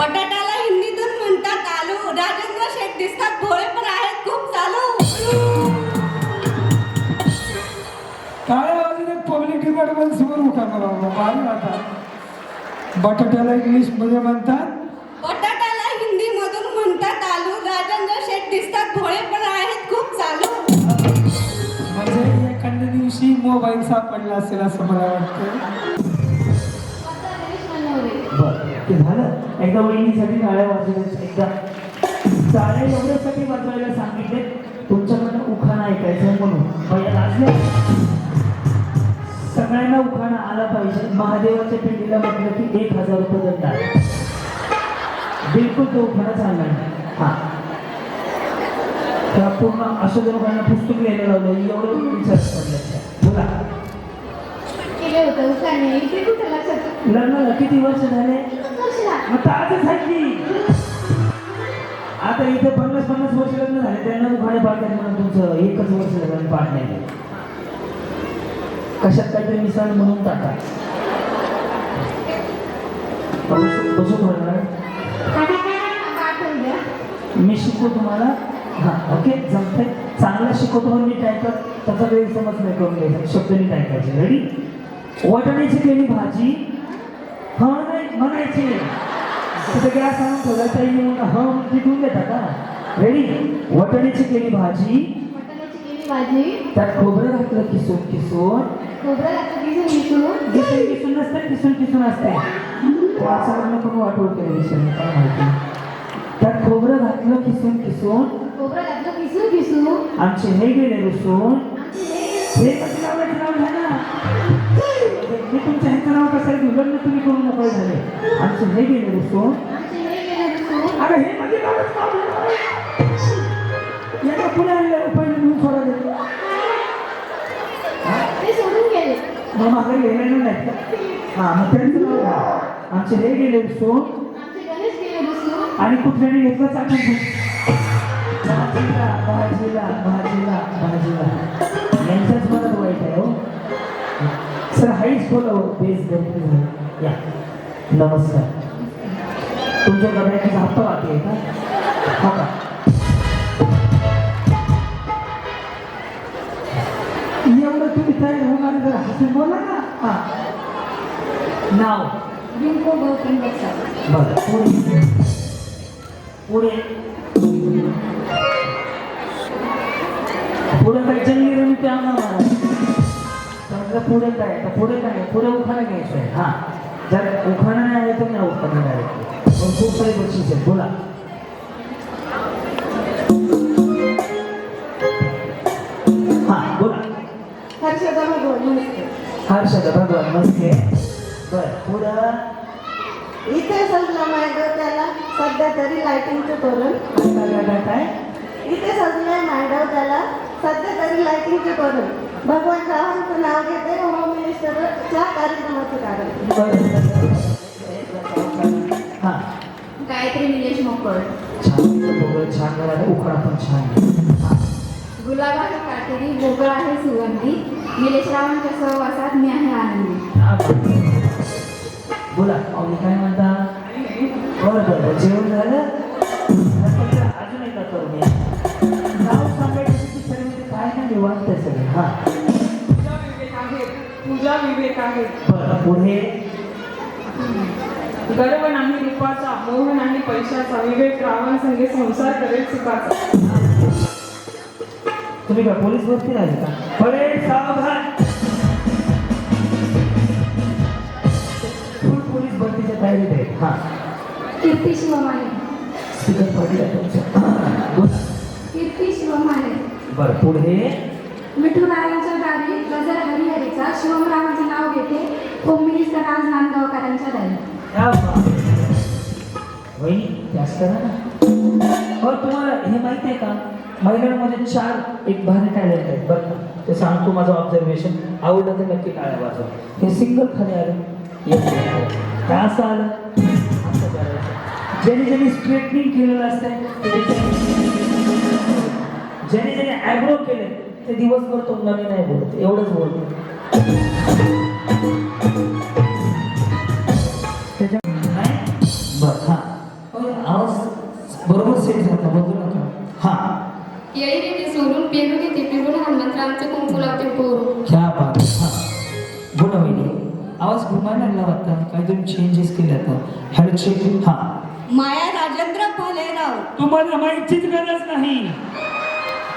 बटाट्याला हिंदीतून म्हणतात आलू. राजेंद्र शेठ दिसतात भोळे पण आहेत खूप चालू. काय आवाजाने पब्लिक डिपार्टमेंट समोर उठा मला आता. बटाट्याला इंग्लिशमध्ये म्हणतात? बटाट्याला हिंदी मधून म्हणतात आलू. राजेंद्र शेठ दिसतात भोळे पण आहेत खूप चालू. म्हणजे एखाद्या दिवशी मोबाईल सापडला असेल असं मला वाटतं. ते झालं. एकदा वहिनीसाठी टाळ्या वाजवल्या. एकदा टाळ्या एवढ्यासाठी वाजवायला सांगितले तुमच्याकडनं उखाणा ऐकायचं म्हणून. भैया लाजले. सगळ्यांना उखाणा आला पाहिजे. महादेवाच्या पिंडीला म्हटलं की एक हजार रुपये दंड बिलकुल तो उखाणा चालला नाही. हा. त्या पूर्ण अशोक लोकांना पुस्तक लिहायला लावलं. एवढं विचार पडलं बोला. लग्नाला किती वर्ष झाले? मग आजच आहे की आता इथे पन्नास पन्नास वर्ष लग्न झाले त्यांना उखाणे पाडतात म्हणून तुमचं एकच वर्ष लग्न पाठ नाही कशात काहीतरी मिसाल म्हणून टाका. बसून बसू मी शिकवतो तुम्हाला. हां ओके जमते चांगलं शिकवतो म्हणून मी काय कर त्याचा गैरसमज नाही करून घ्यायचा. शब्द मी काय करायचे रेडी वाटाण्याची केली भाजी. हा नाही म्हणायची. तिथे गॅस आणून ठेवला ताई म्हणून हा म्हणजे घेऊन देता का? रेडी वाटाण्याची केली भाजी. मटणाची केली भाजी. त्यात खोबरं घातलं किसून किसून. खोबरं घातलं किसून किसून. किसून किसून नसतं किसून किसून असते वाचावरनं पण केलं विषय काय माहिती. त्यात खोबरं घातलं किसून किसून. खोबरं घातलं किसून किसून. आमचे हे गेले रुसून. हे कसं नाव झालं लग्न तुम्ही करून मोकळे झाले आमचे हे गेले रुसून आमचे हे गेले किसून अरे हे माझे नावच नाव झालं. याला पुढे आणलं पहिले मी सोडा दिलं ते सोडून गेले मग माझं लिहिलेलं नाही का हां मग त्यांचं नाव घ्या. आमचे हे गेले रुसून आमचे गणेश गेले बसून आणि कुठल्याने घेतलं चाटून भाजीला भाजीला भाजीला भाजीला यांच्याच सर हाईच बोलावं बेस झाली या नमस्कार तुमच्या हप्ता बाकी आहे का? हा का? एवढं तुम्ही तयार होणार जर हसून बोला ना. हा. नाव? रिंको गौतम बरं. पुढे. पुढे. पुढे काय जंगली रमी ते आणा मला समजा पुढे काय? आता पुढे काय? पुढे उखाणा घ्यायचं आहे. हा. जर उखाणा नाही आलं तर नाही उखाणा डायरेक्ट पण खूप सारे बक्षीस आहेत. बोला. हा बोला. हर्षदा भगवान नमस्ते. हर्षद भगवान नमस्ते. बरं पुढं? इथे सजलं माझ्या त्याला. सध्या तरी लाइटिंगचं तोरण. काय इथे सजलंय मांडव त्याला. सध्या तरी लाइटिंगचे तोरण. भगवान रावांचं नाव घेते होम मिनिस्टरच्या कार्यक्रमाचं कारण हा. गायत्री निलेश मोकळ. छान छान झाला उखाणा पण छान हा. गुलाबाचा काटेरी गोगळ आहे सुगंधी. निलेश रावांच्या सहवासात मी आहे आनंदी. हा. बोला. अहो काय म्हणता? बरं जेवण झालं? अजून एकदा करून या नाव सांगायचं की सर्व काय नाही निवांत सगळे. हा. विवेक आहे बरं पुढे? गर्व नाही रूपाचा मोह नाही पैशाचा विवेक रावण संगे संसार करेल सुखाचा. तुम्ही काय पोलीस भरती राहिले का? बरे सावधान! फुल पोलीस भरतीच्या तयारीत आहे. हा. कीर्ती शिवमाने स्पीकर पडला तुमचं. बोला कीर्ती शिवमाने बरं पुढे? विठुरायांच्या दारी गजर यांचा शिवमरावांचे नाव घेते होम मिनिस्टर आज नांदगावकरांच्या दारी जास्त ना. हो तुम्हाला हे माहिती आहे का? महिलांमध्ये चार एक भारी टॅलेंट आहेत बरं का? ते सांगतो माझं ऑब्झर्वेशन आवडलं तर नक्की टाळ्या वाजवा. हे सिंगल खाली आलं. एक असं आलं? असं ज्याने ज्याने स्ट्रेटनिंग केलेलं असतं ज्याने ज्याने ॲग्रो केले ते दिवसभर तोंडाने नाही बोलत. एवढंच बोलतो बरं हां बरोबर सेट झाला बघू नका हा येई रे सोडून पेरू घेते पिरून हनुमंतरामचं कुंकू लावते पोरू क्या बात आहे. हा बोला वहिनी आवाज घुमायला लागला काय काहीतरी चेंजेस केले आता हॅलो चेक हा माया राजेंद्र भालेराव तुम्हाला माहितीच गरज नाही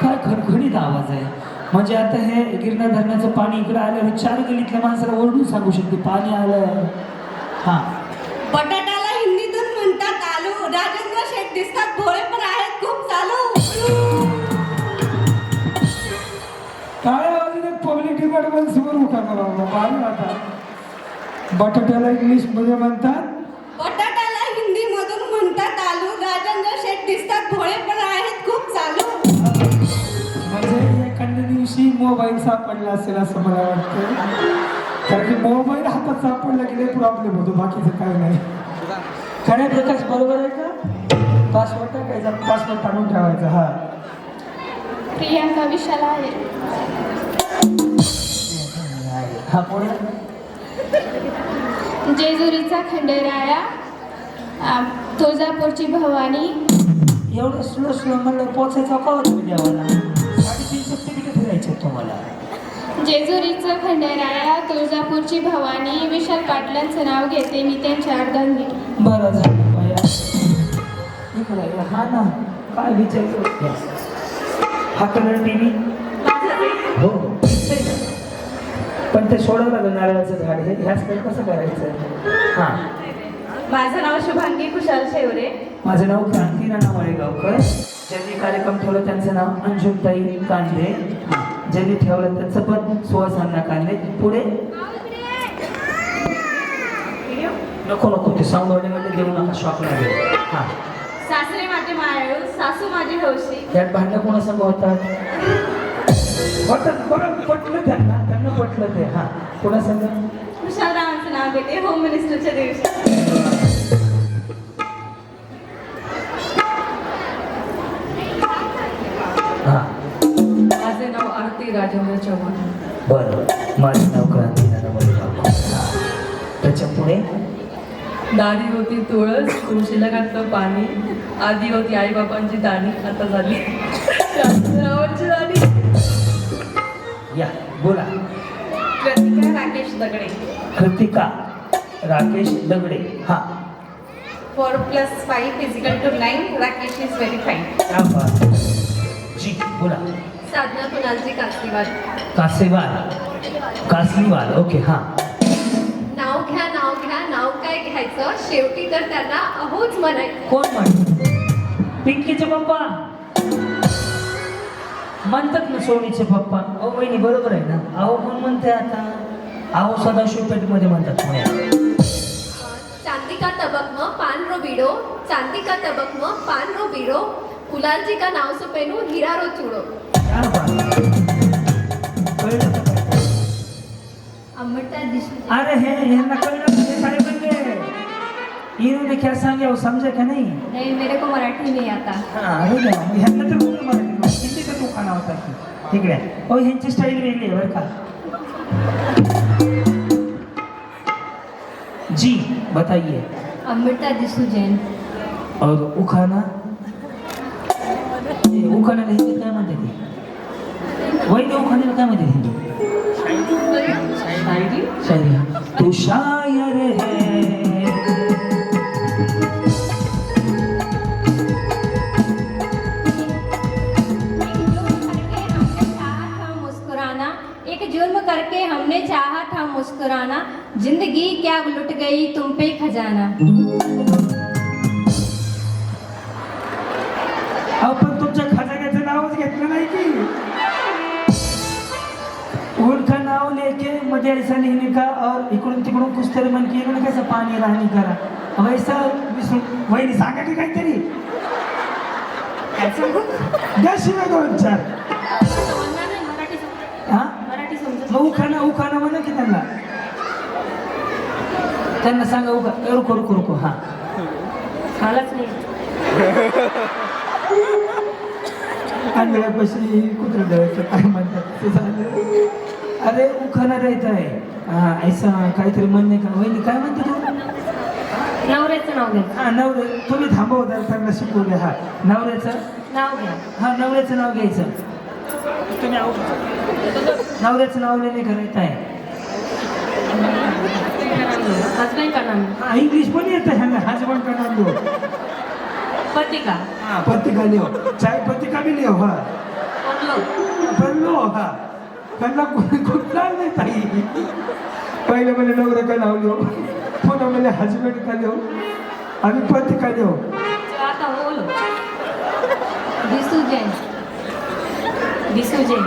काय खडखडीत आवाज आहे म्हणजे आता हे गिरणा धरणाचं पाणी इकडे आलं चार गलीतल्या माणसाला ओरडून सांगू शकते पाणी आलं. हा. बटाट्याला हिंदीतून म्हणतात आलू राजेंद्र शेठ दिसतात भोळे पण आहेत खूप चालू. काय आवाज पब्लिक डिपार्टमेंट समोर करा बाबा भारी आता. बटाट्याला इंग्लिशमध्ये म्हणतात मोबाईल सापडला असेल असं मला वाटतं कारण की मोबाईल हातात सापडला की प्रॉब्लेम होतो बाकीचं काय नाही. खऱ्या प्रकाश बरोबर आहे का? पासवर्ड टाकायचा पासवर्ड टाकून ठेवायचा हा. प्रियांका विशाल आहे. हा पुढे जेजुरीचा खंडेराया तुळजापूरची भवानी. एवढं स्लो स्लो म्हणलं पोचायचा का होता तुम्ही देवाला? फिरायचे तुम्हाला? जेजुरीचं खंडेराया तुळजापूरची भवानी विशाल पाटलांचं नाव घेते मी त्यांची अर्धांगी. बरं झालं बाया. इकडे ये. हा ना काय विचारतो? हा कलर टी व्ही हो. दिसतंय? पण ते सोडावं लागलं नारळाचं झाड. हे ह्याच काही कसं करायचं? हां. माझं नाव शुभांगी कुशाल शेवरे. माझं नाव क्रांती नाना माळेगावकर. ज्यांनी कार्यक्रम ठेवला त्यांचं नाव अंजुमताई कांदे ज्यांनी ठेवलं त्यांचं पण अण्णा कांदे पुढे? नको नको ते साऊंड वाढीमध्ये देऊ नका शॉक लागेल. हां. सासरे माझे मायाळू सासू माझी हौशी. यात भांडणं कोणासंग होतात? होतात बरं पटलं त्यांना त्यांना पटलं ते हां. कोणासंग? कुशाल रावांचं नाव घेते होम मिनिस्टरच्या दिवशी. हां. आरती राजेंद्र चव्हाण. बरं. माझं नाव क्रांती त्याच्या पुढे दारी होती तुळस तुळशीला घातलं पाणी आधी होती आईबापांची दाणी आता झाली शास्त्ररावांची दाणी या बोला. प्रतिका राकेश दगडे. कृतिका राकेश दगडे. हां. Four plus five physical two nine Rakesh is very fine. जी बोला. साधना कुणालजी कास्तीवाद कासेवाल कासलीवाल ओके हां. नाव घ्या नाव घ्या नाव काय घ्यायचं? शेवटी तर त्यांना अहोच म्हणायचं. कोण म्हणत पिंकीचे पप्पा. म्हणतात ना सोनीचे पप्पा. अहो वहिनी बरोबर आहे ना? अहो कोण म्हणते आता? अहो सदाशिव पेठमध्ये म्हणतात चांदी का तबक म पान रो बिडो. चांदी का तबक म पान रो बिडो का नाव सुपेनू? हिरा रो चुडो. क्या आहे. काय? अरे हे यांना कळलं? हे काय म्हणले इन्होंने क्या सांगे वो समझे का नहीं नहीं मेरे को मराठी नहीं आता हाँ अरे ह्यांना तर कुठं मराठी नव्हतं. हिंदीचं दुकान होता की तिकडे हो ह्यांची स्टाईल वेगळी आहे बरं का जी बताइए अमृता दिसू जैन और उखाना उखाण्याला हिंदी काय म्हणते ते वैद्य उखाण्याला काय म्हणते हिंदी शायरी? शायरी. तू शायर है। करके हमने चाहा था मुस्कुराना। ज़िंदगी क्या लुट गई तुम पे खजाना। लेके मुझे ऐसा नहीं लिखा और इकडून तिकडून कुछ तरी मन की इकडून कसं पाणी राहणी करा? वैसा विसरून वहिनी सांगा की काहीतरी द्या शिवाय दोन चार. हा? मग उखाणा उखाणा म्हणा की त्यांना? त्यांना सांगा उखा रुको रुको रुको हा. मलाच नाही. आंधळ्यापाशी कुत्र द्यायचं काय म्हणतात ते झालं. अरे उखाणा रहता है हा ऐसा काहीतरी म्हणणे का? वहिनी काय म्हणते तू? नवऱ्याचं नाव घ्या. हा नवरे तुम्ही थांबव जरा त्यांना शिकवू द्या हा नवऱ्याचं? नाव घ्या. हा नवऱ्याचं नाव घ्यायचं. तुम्ही आहो. नवऱ्याचं नाव लिहिणे करायचं आहे? हजबंड का नाम हा इंग्लिश पण येतं ह्यांना हजबंड का नाम लिहो पती का हा पत्रिका लिहो. चाय पत्रिका बी लिहो हा. बनलो हा. त्यांना कुठला नाही ताई. पहिले म्हणजे नवरा का नाव लिहो? पुन्हा म्हणजे हजबंड का लिहो? आणि जैन दिसू जैन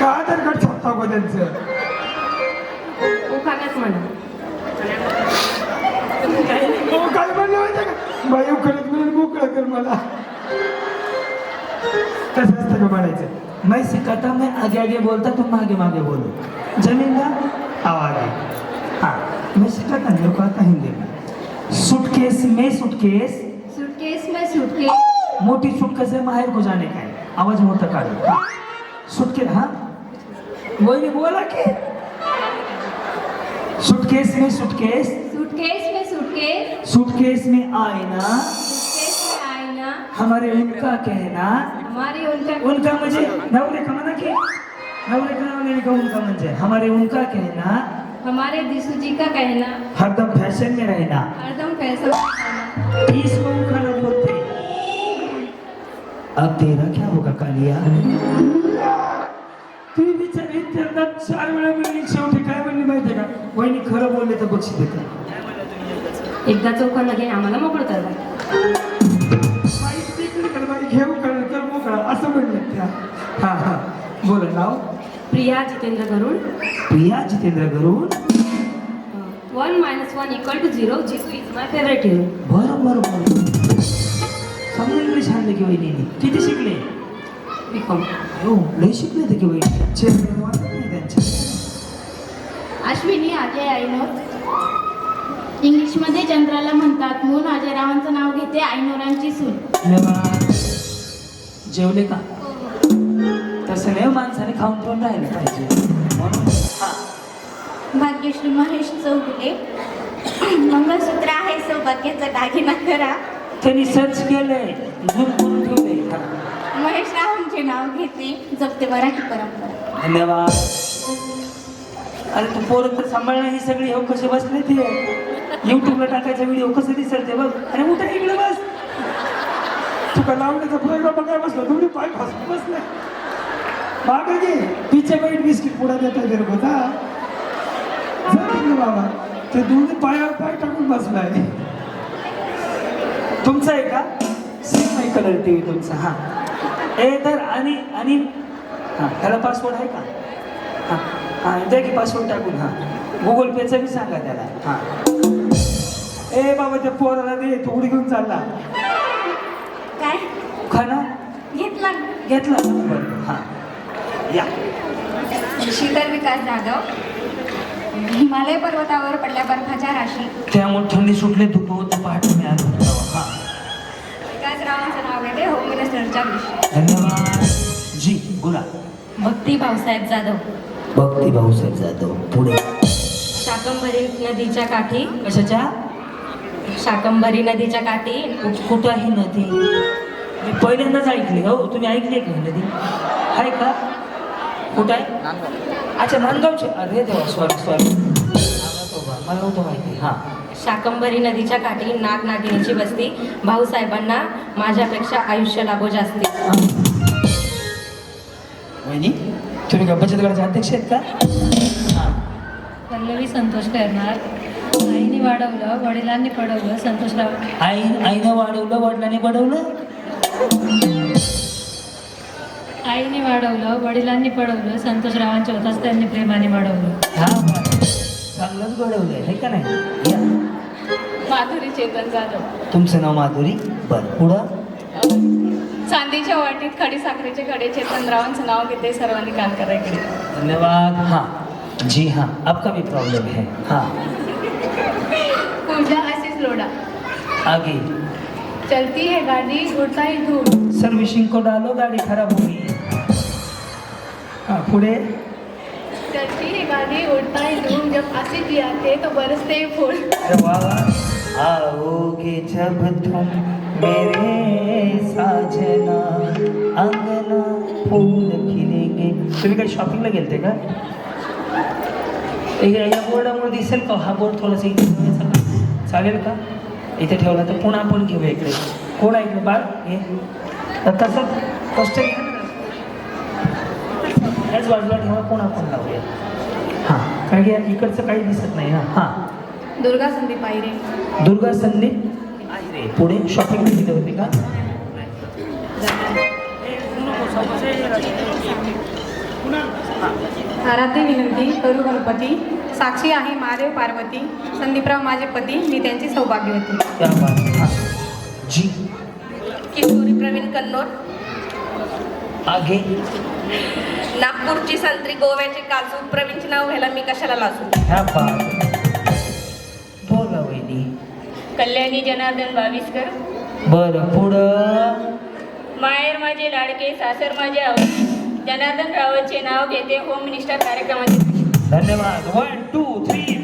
का आधार कार्ड छापता का त्यांचं? उखाण्याच म्हणा. हो, काय म्हणलं माहिती का? बाई उकडत म्हणून मोकळं कर मला. तसं असतं का म्हणायचं? मैं सिखाता मैं आगे आगे बोलता तुम आगे मागे बोलो। ज़मीन का आवाज़ हाँ। मैं सिखाता मेरे को आता हिंदी में। सूटकेस में सूटकेस सुटकेस में सुटकेस मोटी सूटकेस है माहिर को जाने का है। आवाज़ मोटा काढो हाँ. सूटकेस हाँ। वही बोला कि? सूटकेस में सूटकेस सुटकेस में सुटकेस सूटकेस में आईना सुटकेस में आईना। हमारे उनका कहना हमारी उनका उनका म्हणजे नवरे का म्हणा की? नवरे का नाव लेने का उनका म्हणजे? हमारे उनका कहना हमारे दिसू जी का कहना। हरदम फैशन में रहना। हरदम फैशन में रहना। इसको खाना बोलते अब तेरा क्या होगा कालिया? तुम्ही बिचारी त्यांना चार वेळा मिळली शेवटी काय म्हणली माहितीये का वहिनी खरं बोलले तर बक्षीस देते एकदा चौकांना घे आम्हाला मोकळं कर बोला नाव Priya Jitendra Garud. Priya Jitendra Garud. One minus one equal two zero Jitu is my favourite hero बरं बरं बरं. चांगलं इंग्लिश आणलं की वहिनीने किती शिकले? बी कॉम हो लय शिकले ते की वहिनी. वाटत नाही त्यांचे. अश्विनी अजय आईनोर इंग्लिशमध्ये चंद्राला म्हणतात म्हणून अजयरावांचं नाव घेते आईनोरांची सून. जेवले का? हो, माणसाने खाऊन पिऊन राहिलं पाहिजे. म्हणून हा. भाग्यश्री महेश चौगुले. मंगळसूत्र आहे सौभाग्याचा दागिना करा. त्यांनी सर्च केलंय करून ठेवलंय हा. महेश रावांचे नाव घेते. जपते मराठी परंपरा. धन्यवाद. अरे तू पोरं तर सांभाळणं ही सगळी हो कसे बसले ते? युट्यूबला टाकायचा व्हिडिओ कसं दिसते बघ. अरे उठा इकडे बस. तुका लावण्याचा प्रोग्राम बघाय बसला? तुम्ही पाय फासून बसलाय घे पिचे बाईट बिस्किट पुढा देता हा. जा तिकडे बाबा. ते दोन्ही पायावर पाय टाकून बसलाय. तुमचा आहे का? सेम आहे कलर टी व्ही तुमचा हा. ए तर आणि आणि हां त्याला पासवर्ड आहे का? हां हां द्या की पासवर्ड टाकून हां. गुगल पेचा बी सांगा त्याला हां. ए बाबा त्या पोराला दे तो उडी घेऊन चालला. काय? खाना घेतला. घेतला हां. या. शीतल विकास जाधव. हिमालय पर्वतावर पडल्या बर्फाच्या राशी. त्यामुळे थंडी सुटले धुप होतं पहाटे मी आलो होतो. हां. विकासरावांचं नाव घेते होम मिनिस्टरच्या धन्यवाद. जी बोला. भक्ती भाऊसाहेब जाधव. भक्ती भाऊसाहेब जाधव पुढे. शाकंभरी नदीच्या काठी. कशाच्या? शाकंभरी नदीच्या काठी. कुठं आहे नदी? मी पहिल्यांदाच ऐकली हो तुम्ही ऐकली का नदी? आहे का? कुठं? आहे अच्छा नांदगावची. अरे देवा सॉरी सॉरी मला नव्हतं माहिती. हां. शाकंभरी नदीच्या काठी नाग नागिनीची वस्ती भाऊसाहेबांना माझ्यापेक्षा आयुष्य लाभो जास्ती. वहिनी तुम्ही का बचत गटाचे अध्यक्ष आहेत का? हां. पल्लवी संतोष करणार. आईने वाढवलं वडिलांनी पडवलं संतोषराव. आई आईनं वाढवलं वडिलांनी बडवलं आईने वाढवलं वडिलांनी पडवलं संतोषरावांच्या होताच त्यांनी प्रेमाने वाढवलं. हा चांगलंच घडवलंय हे का नाही? या. माधुरी चेतन जाधव. तुमचं नाव माधुरी? बरं पुढं? चांदीच्या वाटीत खडी साखरेचे खडे चेतनरावांचं नाव घेते सर्वांनी कान करा इकडे धन्यवाद. हाँ. जी हाँ. आपका भी प्रॉब्लम है. हाँ. पूजा आशीष लोडा आगे. चलती है गाड़ी उड़ता ही धूल. सर्विसिंग को डालो गाड़ी खराब होगी हाँ पुढे? कच्ची गाड़ी उड़ता ही धूम जब आसिफ आते तो बरसते ही फूल. आओगे जब तुम मेरे साजना अंगना फूल खिलेंगे। तुम्ही काही शॉपिंगला गेलते का? हे या बोर्डामुळे दिसेल का? हा बोर्ड थोडासा इथे? चालेल का? इथे ठेवला तर पुन्हा आपण घेऊया इकडे. कोण आहे इकडे? बाळ? हे? तर तसं? कष्ट बाजूला ठेवा पुन्हा आपण लावूया? हां. कारण की या इकडचं काही दिसत नाही ना. हां. दुर्गा संदीप आईरे दुर्गा संदीप? रे. पुढे शॉपिंग केले होते का? आराध्य विनंती करू गणपती. साक्षी आहे महादेव पार्वती. संदीपराव माझे पती. मी त्यांची सौभाग्यवती. हां. जी. किशोरी प्रवीण कन्नोर. आगे. नागपूरची संत्री गोव्याची काजू प्रवीणचे नाव घ्यायला मी कशाला लाजू? ह्या बोला वहिनी. कल्याणी जनार्दन बाविस्कर. बरं पुढं? माहेर माझे लाडके सासर माझे आवडते जनार्दन रावतचे नाव घेते होम मिनिस्टर कार्यक्रमाचे. धन्यवाद. One two three